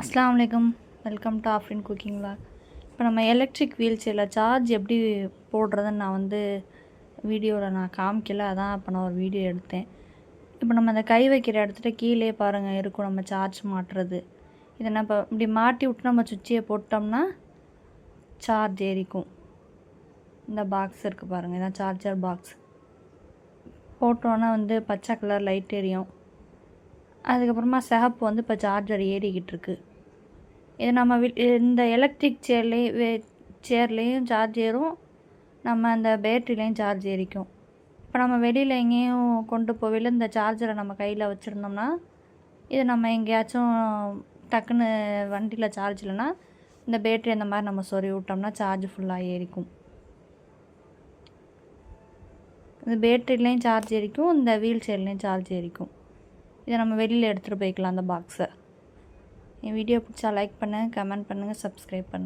அஸ்லாம் வலைக்கம் welcome to Afrin cooking vlog இப்போ நம்ம எலக்ட்ரிக் வீல் சேரில் சார்ஜ் எப்படி போடுறதுன்னு நான் வந்து வீடியோவில் நான் காமிக்கல. அதான் இப்போ நான் ஒரு வீடியோ எடுத்தேன். இப்போ நம்ம அந்த கை வைக்கிற இடத்துல கீழே பாருங்கள் இருக்கும் நம்ம சார்ஜ் மாட்டுறது. இதை நம்ம இப்படி மாட்டி விட்டு நம்ம சுவிட்சியை போட்டோம்னா சார்ஜ் ஏறிக்கும். இந்த பாக்ஸ் இருக்குது பாருங்கள் இதான் சார்ஜர் பாக்ஸ் போட்டோன்னா வந்து பச்சை கலர் லைட் எரியும். அதுக்கப்புறமா சிகப்பு வந்து இப்போ சார்ஜர் ஏறிக்கிட்டு இருக்கு இது நம்ம இந்த எலக்ட்ரிக் சேர்லேயும் சேர்லேயும் சார்ஜ் ஏறும். நம்ம அந்த பேட்ரிலையும் சார்ஜ் ஏறிக்கும். இப்போ நம்ம வெளியில் எங்கேயும் கொண்டு போகல இந்த சார்ஜரை நம்ம கையில் வச்சுருந்தோம்னா இது நம்ம எங்கேயாச்சும் டக்குன்னு வண்டியில் சார்ஜ் இல்லைன்னா இந்த பேட்ரி அந்த மாதிரி நம்ம சொறி விட்டோம்னா சார்ஜ் ஃபுல்லாக ஏறிக்கும். இந்த பேட்ரிலையும் சார்ஜ் ஏறிக்கும் இந்த வீல் சேர்லேயும் சார்ஜ் ஏறிக்கும். இதை நம்ம வெளியில் எடுத்துகிட்டு போய்க்கலாம் அந்த பாக்ஸை என் வீடியோ பிடிச்சா லைக் பண்ணுங்கள் கமெண்ட் பண்ணுங்கள் சப்ஸ்கிரைப் பண்ணுங்கள்